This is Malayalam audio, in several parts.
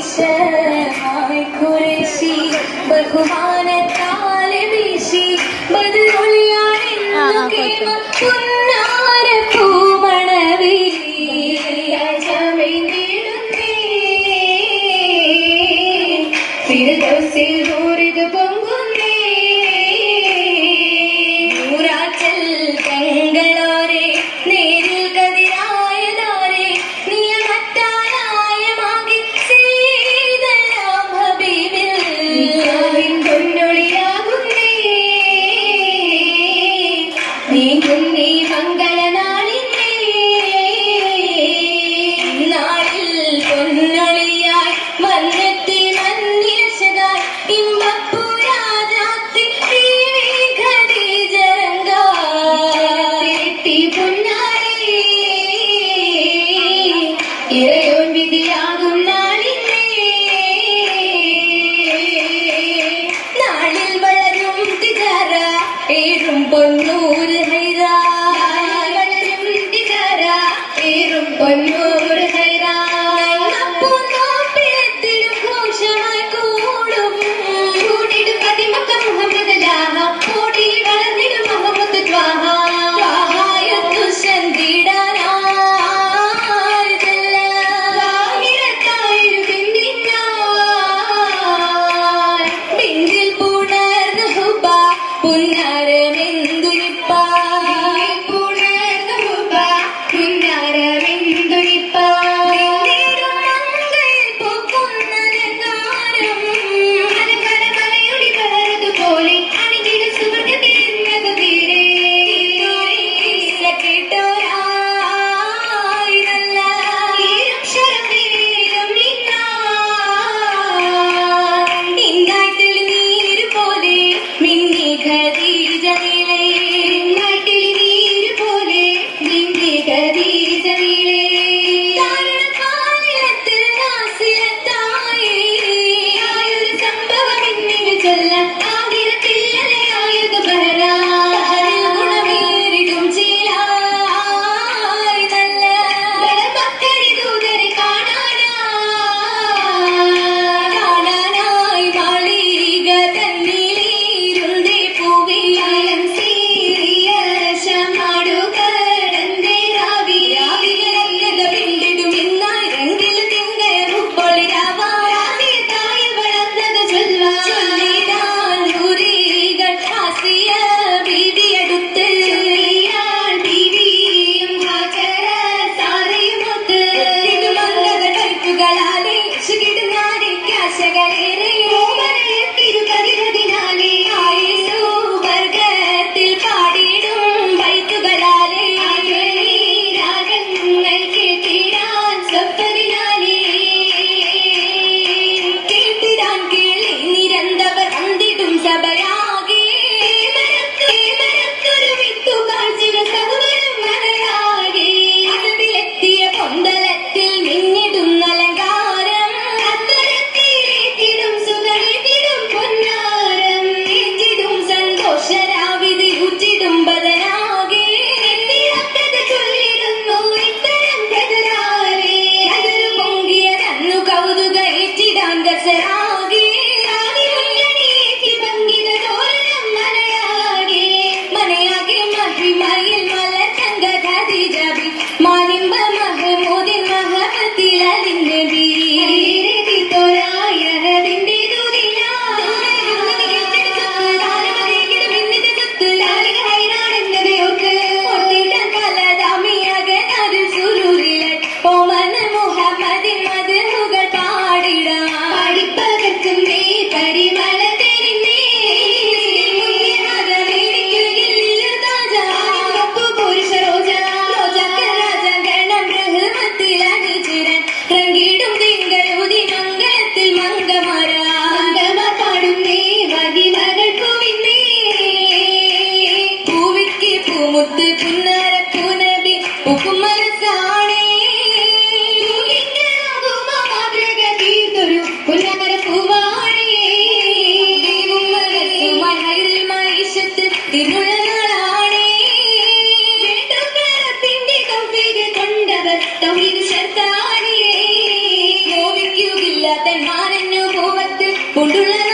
ഹായ് കുറേശി ബഹുമാനത്താലെ വീശി ബദലൊളിയാണെന്നു കേമ പുന്നാര പൂമണവിരി ഫിർദൗസിൽ பேரும் பொன்னூர் ஹைரா கொண்டுள்ள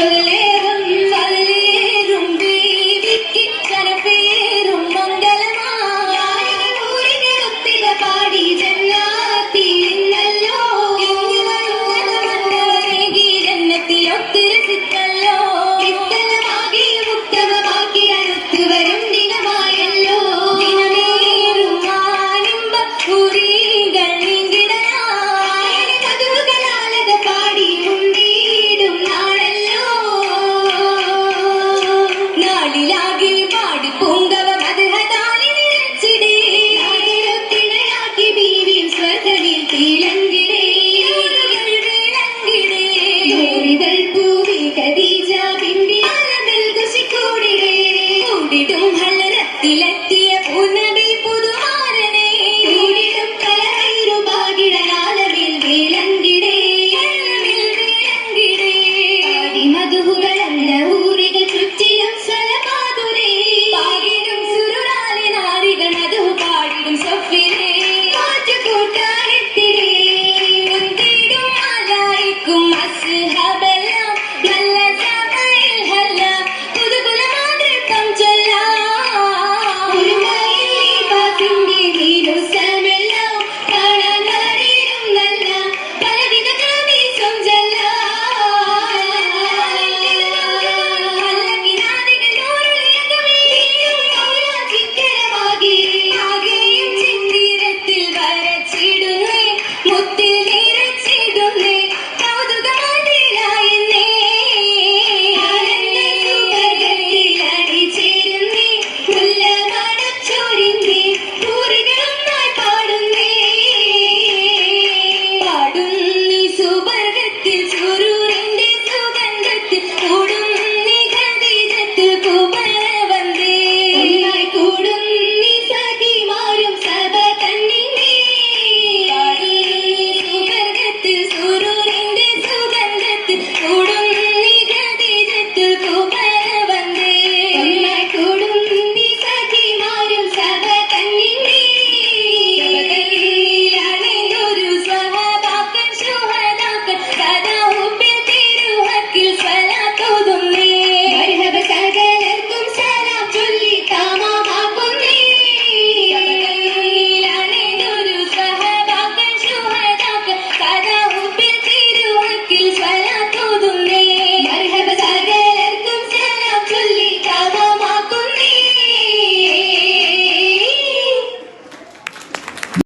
que le